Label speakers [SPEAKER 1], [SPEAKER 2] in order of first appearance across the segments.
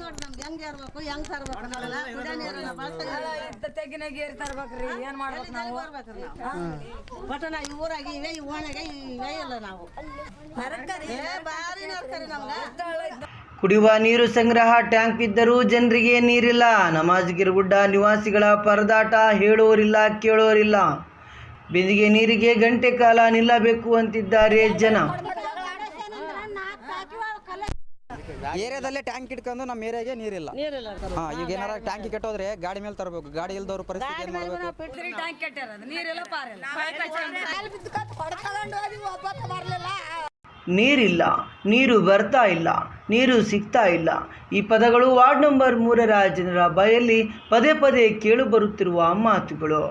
[SPEAKER 1] ನೋಡ್ರಿ ನಮ್ಗೆ ಹೆಂಗ್ ಇರ್ಬೇಕು ಹೆಂಗ್ ತರ್ಬೇಕು ನಾವೆಲ್ಲ ಕುಡಿಯೋ ನೀರನ್ನ ಬಳಸ್ತಾ
[SPEAKER 2] ತೆಗಿನ ಗೇರಿ ತರ್ಬೇಕ್ರಿ ಏನ್ ಮಾಡ್ಬೇಕು ನಾವು?
[SPEAKER 1] ಬರ್ಬೇಕ್ರಿ ನಾವು? ಬಟ್ ನಾ ಈ ಊರಾಗ ಇವೆ ಈ ಓಣೆಗೆ ಇವೇ ಇಲ್ಲ ನಾವು. ಏ ಭಾರಿ ನರ್ಕರಿ ನಮ್ಗೆ.
[SPEAKER 3] ಕುಡಿಯುವ ನೀರು ಸಂಗ್ರಹ ಟ್ಯಾಂಕ್ ಇದ್ದರೂ ಜನರಿಗೆ ನೀರಿಲ್ಲ. ನಮಾಜ್ ಗಿರ್ಗುಡ್ಡ ನಿವಾಸಿಗಳ ಪರದಾಟ ಹೇಳೋರಿಲ್ಲ ಕೇಳೋರಿಲ್ಲ. ಬಿಂದಿಗೆ ನೀರಿಗೆ ಗಂಟೆ ಕಾಲ ನಿಲ್ಲಬೇಕು ಅಂತಿದ್ದಾರೆ ಜನ.
[SPEAKER 4] ಏರಿಯಾದಲ್ಲೇ ಟ್ಯಾಂಕ್ ಇಟ್ಕೊಂಡು ನಮ್ಮ ಏರಿಯಾಗೆ ನೀರಿಲ್ಲ.
[SPEAKER 1] ನೀರಿಲ್ಲ
[SPEAKER 4] ಹಾ ಈಗ ಏನಾರ ಟ್ಯಾಂಕಿ ಕೆಟ್ಟೋದ್ರೆ ಗಾಡಿ ಮೇಲೆ ತರಬೇಕು. ಗಾಡಿ ಇಲ್ದವ್ರ ಪರಿಸ್ಥಿತಿ ಏನ್ ಮಾಡ್ಬೇಕು?
[SPEAKER 2] ಟ್ಯಾಂಕ್ ಕೆಟ್ಟಿರೋದು ನೀರೆಲ್ಲ ಪಾರಿಲ್ಲ
[SPEAKER 3] ನೀರಿಲ್ಲ. ನೀರು ಬರ್ತಾ ಇಲ್ಲ. ನೀರು ಸಿಗ್ತಾ ಇಲ್ಲ. ಈ ಪದಗಳು ವಾರ್ಡ್ ನಂಬರ್ ಮೂರರ ಜನರ ಬಯಲ್ಲಿ ಪದೇ ಪದೇ ಕೇಳು ಬರುತ್ತಿರುವ ಮಾತುಗಳು.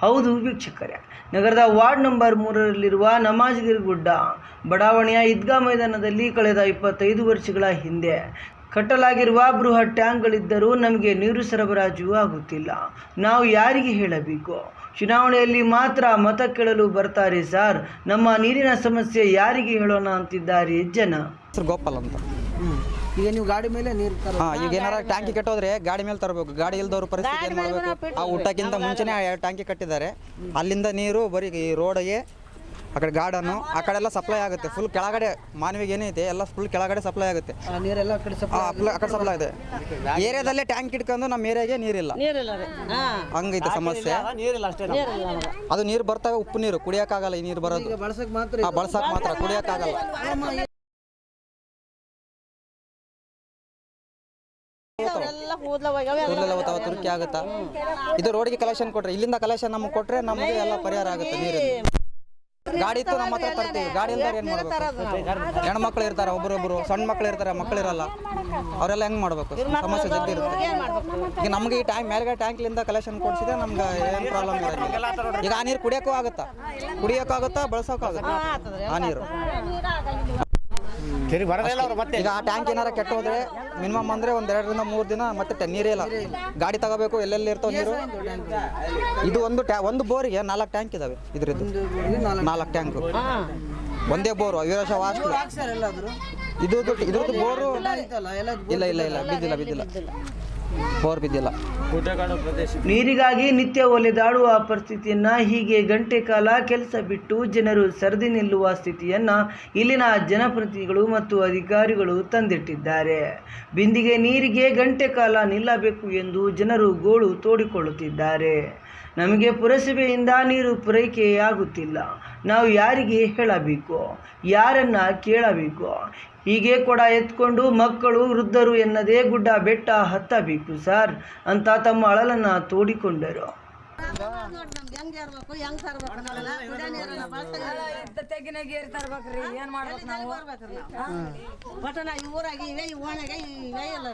[SPEAKER 3] ಹೌದು ವೀಕ್ಷಕರೇ. ನಗರದ ವಾರ್ಡ್ ನಂಬರ್ ಮೂರರಲ್ಲಿರುವ ನಮಾಜ್ಗಿರ್ ಗುಡ್ಡ, ಬಡಾವಣೆಯ ಈದ್ಗಾ ಮೈದಾನದಲ್ಲಿ ಕಳೆದ ಇಪ್ಪತ್ತೈದು ವರ್ಷಗಳ ಹಿಂದೆ ಕಟ್ಟಲಾಗಿರುವ ಬೃಹತ್ ಟ್ಯಾಂಕ್ಗಳಿದ್ದರೂ ನಮಗೆ ನೀರು ಸರಬರಾಜು ಆಗುತ್ತಿಲ್ಲ. ನಾವು ಯಾರಿಗೆ ಹೇಳಬೇಕು? ಚುನಾವಣೆಯಲ್ಲಿ ಮಾತ್ರ ಮತ ಕೇಳಲು ಬರ್ತಾರೆ ಸರ್. ನಮ್ಮ ನೀರಿನ ಸಮಸ್ಯೆ ಯಾರಿಗೆ ಹೇಳೋಣ ಅಂತಿದ್ದಾರೆ ಜನ?
[SPEAKER 4] ಗೋಪಾಲ್ ಅಂತ.
[SPEAKER 3] ಈಗ ನೀವು ಗಾಡಿ ಮೇಲೆ ನೀರು
[SPEAKER 4] ಹಾ ಈಗ ಏನಾರ ಟ್ಯಾಂಕಿ ಕಟ್ಟೋದ್ರೆ ಗಾಡಿ ಮೇಲೆ ತರಬೇಕು. ಗಾಡಿ ಇಲ್ದವ್ರ ಪರಿಸ್ಥಿತಿ ಏನ್ ಮಾಡ್ಬೇಕು? ಆ ಊಟಕ್ಕಿಂತ ಮುಂಚೆನೆ ಆ ಎರಡು ಟ್ಯಾಂಕಿ ಕಟ್ಟಿದ್ದಾರೆ. ಅಲ್ಲಿಂದ ನೀರು ಬರೀ ಈ ರೋಡಿಗೆ ಆ ಕಡೆ ಗಾರ್ಡನ್ನು ಆ ಕಡೆ ಎಲ್ಲ ಸಪ್ಲೈ ಆಗುತ್ತೆ. ಫುಲ್ ಕೆಳಗಡೆ ಮಾನವಿಗೆ ಏನೈತೆ ಎಲ್ಲ ಫುಲ್ ಕೆಳಗಡೆ ಸಪ್ಲೈ ಆಗುತ್ತೆ.
[SPEAKER 3] ನೀರೆಲ್ಲ ಕಡೆ
[SPEAKER 4] ಆ ಅಪ್ಲ- ಆ ಕಡೆ ಸಪ್ಲೈ ಆಗುತ್ತೆ. ಏರಿಯಾದಲ್ಲೇ ಟ್ಯಾಂಕ್ ಇಟ್ಕೊಂಡು ನಮ್ಮ ಏರಿಯಾಗೆ ನೀರಿಲ್ಲ.
[SPEAKER 1] ನೀರಿಲ್ಲ ರೀ. ಹಾ.
[SPEAKER 4] ಹಂಗೈತೆ ಸಮಸ್ಯೆ.
[SPEAKER 1] ನೀರಿಲ್ಲ ನಮ್ಗೆ.
[SPEAKER 4] ಅದು ನೀರು ಬರ್ತಾವೆ ಉಪ್ಪು ನೀರು ಕುಡಿಯೋಕ್ಕಾಗಲ್ಲ ಈ ನೀರು ಬರೋದು.
[SPEAKER 3] ಬಳಸಕ್ ಮಾತ್ರ
[SPEAKER 4] ಆ, ಬಳಸಕ್ ಮಾತ್ರ ಕುಡಿಯೋಕ್ಕಾಗಲ್ಲ. ಕೂದಲೆಲ್ಲ ತುರ್ಕಿ ಆಗುತ್ತಾ? ಇದು ರೋಡ್ಗೆ ಕಲೆಕ್ಷನ್ ಕೊಟ್ರೆ ಇಲ್ಲಿಂದ ಕಲೆಕ್ಷನ್ ನಮ್ಗೆ ಕೊಟ್ರೆ ನಮಗೆ ಎಲ್ಲ ಪರಿಹಾರ ಆಗುತ್ತೆ ನೀರು ಗಾಡಿ ಇತ್ತು ನಮ್ಮ ಹತ್ರ ತರ್ತೀವಿ. ಗಾಡಿ ಇಲ್ದಾರ ಏನ್ ಮಾಡ್ಬೇಕು? ಹೆಣ್ಮಕ್ಳು ಇರ್ತಾರೆ ಒಬ್ರೊಬ್ರು ಸಣ್ಣ ಮಕ್ಳು ಇರ್ತಾರೆ ಮಕ್ಳು ಇರಲ್ಲ. ಅವರೆಲ್ಲ ಹೆಂಗ್ ಮಾಡ್ಬೇಕು? ಸಮಸ್ಯೆ ಜಗ್ಗಿ ಇರುತ್ತೆ. ಈಗ ನಮ್ಗೆ ಈ ಟ್ಯಾಂಕ್ ಮೇಲ್ಗಡೆ ಟ್ಯಾಂಕ್ಲಿಂದ ಕಲೆಕ್ಷನ್ ಕೊಡ್ಸಿದ್ರೆ ನಮ್ಗೆ ಏನ್ ಪ್ರಾಬ್ಲಮ್ ಇರೋದಿಲ್ಲ ಈಗ ಆ ನೀರು ಕುಡಿಯಕ್ಕೂ ಆಗುತ್ತಾ? ಆ ಆಗುತ್ತಾ ಈಗ ಆ ಟ್ಯಾಂಕ್ ಏನಾರ ಕೆಟ್ಟ ಹೋದ್ರೆ ಮಿನಿಮಮ್ ಅಂದ್ರೆ ಒಂದ್ ಎರಡರಿಂದ ಮೂರು ದಿನ ಮತ್ತೆ ಟ- ನೀರೇ ಇಲ್ಲ. ಗಾಡಿ ತಗೋಬೇಕು ಎಲ್ಲೆಲ್ಲಿ ಇರ್ತಾವ ನೀರು? ಇದು ಒಂದು ಟ್ಯಾ ಒಂದು ಬೋರಿಗೆ ನಾಲ್ಕು ಟ್ಯಾಂಕ್ ಇದಾವೆ ಇದ್ರದ್ದು. ನಾಲ್ಕು ಟ್ಯಾಂಕ್. ಒಂದೇ ಬೋರು ವೀರಶ ವಾಸ್ಟ್ ಇದು ಇದ್ರದ್ದು ಬೋರು ಇಲ್ಲ ಇಲ್ಲ ಇಲ್ಲ ಬಿದ್ದಿಲ್ಲ ಬಿದ್ದಿಲ್ಲ. ಬೋರ್ ಬಿದ್ದಿಲ್ಲ.
[SPEAKER 3] ನೀರಿಗಾಗಿ ನಿತ್ಯ ಒಲೆದಾಡುವ ಪರಿಸ್ಥಿತಿಯನ್ನ ಹೀಗೆ ಗಂಟೆ ಕಾಲ ಕೆಲಸ ಬಿಟ್ಟು ಜನರು ಸರದಿ ನಿಲ್ಲುವ ಸ್ಥಿತಿಯನ್ನ ಇಲ್ಲಿನ ಜನಪ್ರತಿನಿಧಿಗಳು ಮತ್ತು ಅಧಿಕಾರಿಗಳು ತಂದಿಟ್ಟಿದ್ದಾರೆ. ಬಿಂದಿಗೆ ನೀರಿಗೆ ಗಂಟೆ ಕಾಲ ನಿಲ್ಲಬೇಕು ಎಂದು ಜನರು ಗೋಳು ತೋಡಿಕೊಳ್ಳುತ್ತಿದ್ದಾರೆ. ನಮಗೆ ಪುರಸಭೆಯಿಂದ ನೀರು ಪೂರೈಕೆಯಾಗುತ್ತಿಲ್ಲ. ನಾವು ಯಾರಿಗೆ ಹೇಳಬೇಕು? ಯಾರನ್ನ ಕೇಳಬೇಕು? ಹೀಗೆ ಕೊಡ ಎತ್ಕೊಂಡು ಮಕ್ಕಳು ವೃದ್ಧರು ಎನ್ನದೇ ಗುಡ್ಡ ಬೆಟ್ಟ ಹತ್ತಬೇಕು ಸರ್ ಅಂತ ತಮ್ಮ ಅಳಲನ್ನ ತೋಡಿಕೊಂಡರು.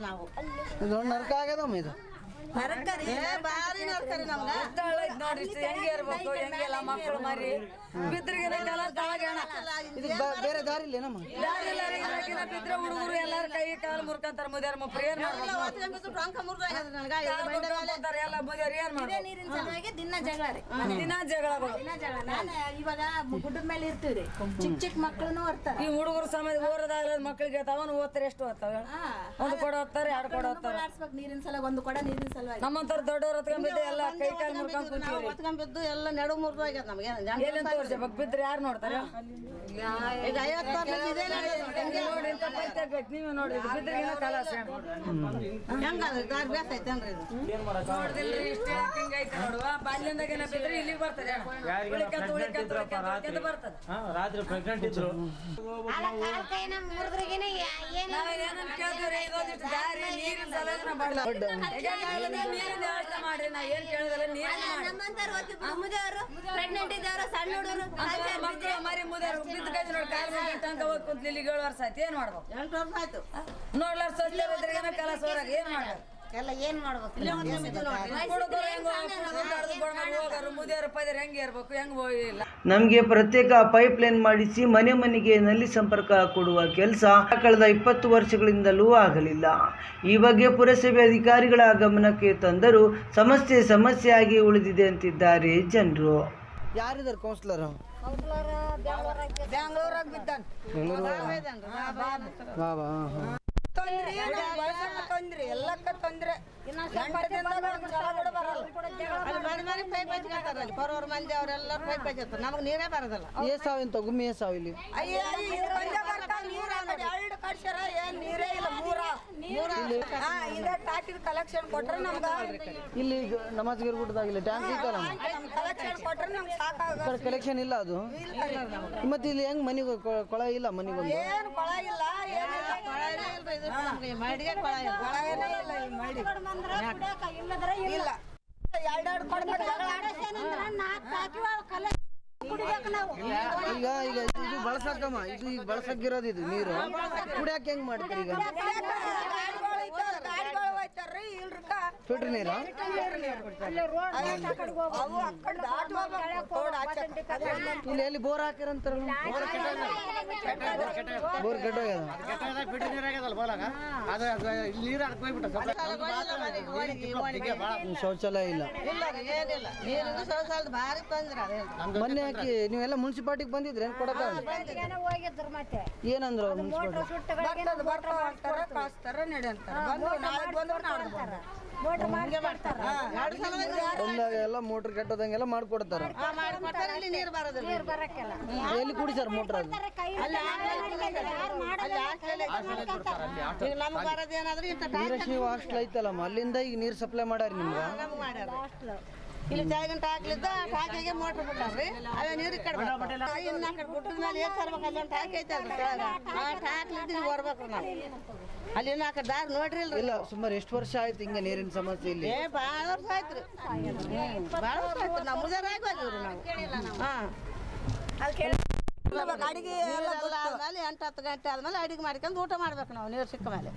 [SPEAKER 2] ನಾವು. ನೋಡ್ರಿ ಇಷ್ಟು ಹೆಂಗೆ ಇರ್ಬೇಕು. ಹೆಂಗೆಲ್ಲ ಮಕ್ಕಳು ಮರಿ
[SPEAKER 3] ಬೇರೆ ದಾರಿ ಇಲ್ಲ
[SPEAKER 2] ಬಿದ್ರೆ ಹುಡುಗರು ಎಲ್ಲಾರು ಕೈ ಕಾಲು ಮುರ್ಕಂತಾರ ಮುದ್ಯಾರ ಏನ್ ಎಲ್ಲ ಮುದ್ಯಾರ
[SPEAKER 5] ನೀರಿನ ಸಲುವಾಗಿ ದಿನ ಜಗಳ ರೀ.
[SPEAKER 2] ದಿನ ಜಗಳಗಳು
[SPEAKER 5] ದಿನ ಜಗಳ. ನಾನು ಇವಾಗ ಗುಡ್ಡದ ಮೇಲೆ ಇರ್ತೀವ್ರಿ ಚಿಕ್ಕ ಚಿಕ್ಕ ಮಕ್ಕಳನ್ನು ಬರ್ತಾರ
[SPEAKER 2] ಈ ಹುಡುಗರು ಸಮಯ ಓರದಾಗಲ ಮಕ್ಕಳಿಗೆ ಅವನು ಓದ್ತಾರೆ ಎಷ್ಟು ಓದ್ತಾವ ಒಂದು ಕೊಡ ಓದ್ತಾರೆ ಎರಡು ಕೊಡ ಓದ್ತಾರೆ
[SPEAKER 5] ನೀರಿನ ಸಲ ಒಂದು ಕೊಡ ನೀರಿನ ಸಲುವಾಗಿ.
[SPEAKER 2] ನಮ್ಮಂತವ್ರು ದೊಡ್ಡವ್ರ ಹತ್ಕೊಂಡ್ಬಿದ್ದು ಎಲ್ಲ ಕೈ ಕಾಲು ಮುರ್ಕೊಂಡ್
[SPEAKER 1] ನಾವು ಹೊತ್ಕೊಂಡ್ಬಿದ್ದು ಎಲ್ಲ ನಡು ನಮಗೆ.
[SPEAKER 2] ಬಿದ್ರೆ ಯಾರು ನೋಡ್ತಾರೆ?
[SPEAKER 1] ಈಗ ಐವತ್ತು ವರ್ಷ ಇದೇ ನಡೆಯೋದು
[SPEAKER 6] ರಾತ್ರಿ. ಪ್ರೆಗ್ನೆಂಟ್ ಇದ್ರು.
[SPEAKER 2] ನೀರಿನ ವ್ಯವಸ್ಥೆ ಮಾಡ್ರಿ ನಾ ಏನ್ ಕೇಳಿದ್ರೆ
[SPEAKER 5] ನೀರು ಪ್ರೆಗ್ನೆಂಟ್ ಇದ್ದವರು ಸಣ್ಣ ಹುಡುಗರು
[SPEAKER 2] ಅಂತ ಮಕ್ಕಳು ಮರಿ ಮುದೇರು ಬಿದ್ದ ಕೈ ನೋಡಿ ಕಾಲ್ ಮೇಲೆ ತನಕ ಹೋಗಿ ಕುಂತ್ಲಿ ಇಲ್ಲಿ ಏಳು ವರ್ಷ ಆಯ್ತು. ಏನ್ ಮಾಡ್ಬೇಕು?
[SPEAKER 1] ಎಂಟು ವರ್ಷ ಆಯ್ತು.
[SPEAKER 2] ನೋಡ್ಲಾರ ಸ್ವಚ್ಛ ಇದ್ರಿಗೇನ ಕಲಸ ಹೊರಗ ಏನ್ ಮಾಡ್ಬೇಕು?
[SPEAKER 5] ಎಲ್ಲ ಏನ್ ಮಾಡ್ಬೇಕು?
[SPEAKER 2] ಹುಡುಗರು ಹೆಂಗ ಹೋಗಾರು ಮುದಿಯರು ಪೈದರ್ ಇರ್ಬೇಕು ಹೆಂಗ್ ಹೋಗಿಲ್ಲ.
[SPEAKER 3] ನಮಗೆ ಪ್ರತ್ಯೇಕ ಪೈಪ್ ಲೈನ್ ಮಾಡಿಸಿ ಮನೆ ಮನೆಗೆ ನಲ್ಲಿ ಸಂಪರ್ಕ ಕೊಡುವ ಕೆಲಸ ಕಳೆದ ಇಪ್ಪತ್ತು ವರ್ಷಗಳಿಂದಲೂ ಆಗಲಿಲ್ಲ. ಈ ಬಗ್ಗೆ ಪುರಸಭೆ ಅಧಿಕಾರಿಗಳ ಗಮನಕ್ಕೆ ತಂದರೂ ಸಮಸ್ಯೆ ಸಮಸ್ಯೆಯಾಗಿ ಉಳಿದಿದೆ ಅಂತಿದ್ದಾರೆ ಜನರು. ಯಾರಿದ್ದಾರೆ ಕೌನ್ಸಿಲರ್
[SPEAKER 1] ಬ್ಯಾಂಗ್ಳೂರಾಗ ತೊಂದ್ರೆ ಮಂದಿ ಅವರೆಲ್ಲ ಪೈಪ್ ನೀರೇ
[SPEAKER 7] ಏ ಸಾವಿನ
[SPEAKER 4] ಎರಡು ಏನ್ ನೀರೇ ಇಲ್ಲ. ಟಾಕಿದ ಕಲೆಕ್ಷನ್ ಕೊಟ್ರೆ ನಮ್ಗ
[SPEAKER 7] ಇಲ್ಲಿ ಈಗ ನಮಾಜ್ ಗಿರ್ಗುಟ್ಟದಾಗ ಇಲ್ಲಿ ಟ್ಯಾಂಕ್ ಇತ್ತಲ್ಲ
[SPEAKER 4] ಕಲೆಕ್ಷನ್ ಕೊಟ್ರೆ ನಮ್ಗೆ ಸಾಕಾಗ
[SPEAKER 7] ಕಲೆಕ್ಷನ್ ಇಲ್ಲ ಅದು? ಮತ್ತೆ ಇಲ್ಲಿ ಹೆಂಗ್ ಮನೆಗೆ ಕೊಳ ಇಲ್ಲ ಮನೆಗೆ
[SPEAKER 4] ಏನ್ ಕೊಳ ಇಲ್ಲ
[SPEAKER 1] ಇಲ್ಲ.
[SPEAKER 4] ಕೊಳಗೇನೆ ಇಲ್ಲ ಈ ಮಡಿ. ಇಲ್ಲ. ಎರಡೆರಡು ಕೊಡ್ಬೇಕು
[SPEAKER 6] ನಾಲ್ಕು ನಾವು
[SPEAKER 7] ಈಗ ಈಗ ಇದು ಬಳಸಕ್ಕಮ್ಮ ಇದು ಈಗ ಬಳಸಕ್ಕಿರೋದು ಇದು ನೀರು. ಕುಡಿಯಕ್ಕೆ ಹೆಂಗ್ ಮಾಡ್ತೀರಿ ಈಗ? ಫಿಲ್ಟರ್ ನೀರು? ಇಲ್ಲಿ ಎಲ್ಲಿ ಬೋರ್ ಹಾಕಿರಂತಾರ ಬೋರ್ ಕೆಟ್ಟ ಶೌಚಾಲಯ ಇಲ್ಲ. ಮೊನ್ನೆ ಹಾಕಿ ನೀವೆಲ್ಲ ಮುನ್ಸಿಪಾಲ್ಟಿಗೆ ಬಂದಿದ್ರೆ ಕೊಡಕ ಏನಂದ್ರು ಮುನ್ಸಿಪಾಲ್ಟಿ?
[SPEAKER 6] ಮೋಟ್ರ್ ಮಾಡಿ ಮಾಡ್ತಾರ.
[SPEAKER 7] ಎಲ್ಲ ಮೋಟ್ರ್ ಕೆಟ್ಟೋದಂಗೆಲ್ಲ ಮಾಡ್ಕೊಡ್ತಾರ.
[SPEAKER 1] ಇಲ್ಲಿ ನೀರು ಬರೋದಿಲ್ಲ.
[SPEAKER 6] ನೀರ್ ಬರಕ್ಕೆಲ್ಲ.
[SPEAKER 7] ಎಲ್ಲಿ ಕುಡಿಸಾರ ಮೋಟ್ರ್ ಅದು?
[SPEAKER 6] ಕೈ
[SPEAKER 1] ಅಲ್ಲಿ ಈಗ ನಮ್ಗೆ ಬರೋದೇನಾದ್ರೆ ಇಂಥ
[SPEAKER 7] ಹಾಸ್ಟೆಲ್ ಐತಲ್ಲಮ್ಮ? ಅಲ್ಲಿಂದ ಈಗ ನೀರ್ ಸಪ್ಲೈ ಮಾಡ್ಯಾರ ನಿಮ್ಗೆ?
[SPEAKER 1] ನಮ್ಗೆ ಮಾಡ್ಯಾರ. ಇಲ್ಲಿ ಚಾಯ್ಗಿನ ಹಾಕ್ಲಿದ್ದ ಟ್ಯಾಕಿಗೆ ಮೋಟ್ರ್ ಬಿಟ್ಟಾರ್ರಿ ಅದೇ ನೀರು. ಇನ್ನು ಆ ಕಡೆ ಮೇಲೆ ಅದ್ರ ಕೆಳಗ ಆ ಇಲ್ಲಿ ಬರ್ಬೇಕು ನಾವು ಅಲ್ಲಿ ಇನ್ನು ಆ ಕಡೆ ದಾರಿ ನೋಡ್ರಿ
[SPEAKER 7] ಇಲ್ಲ ಸುಮಾರು ಎಷ್ಟು ವರ್ಷ ಆಯ್ತು ಹಿಂಗೆ ನೀರಿನ ಸಮಸ್ಯೆ ಇಲ್ಲಿ
[SPEAKER 1] ಏ ಭಾಳ ವರ್ಷ ಆಯ್ತು ಭಾಳ ವರ್ಷ ಆಯ್ತು ನಾವು ಮುಜಾರ ಆಗಿ ಹೋಗಿವ್ರಿ ನಾವು ಹಾಂ
[SPEAKER 4] ಅಡಿಗೆ
[SPEAKER 1] ಆದ್ಮೇಲೆ ಎಂಟು ಹತ್ತು ಗಂಟೆ ಆದ್ಮೇಲೆ ಅಡಿಗೆ ಮಾಡ್ಕೊಂಡು ಊಟ ಮಾಡ್ಬೇಕು ನಾವು ನೀರು ಸಿಕ್ಕ ಮೇಲೆ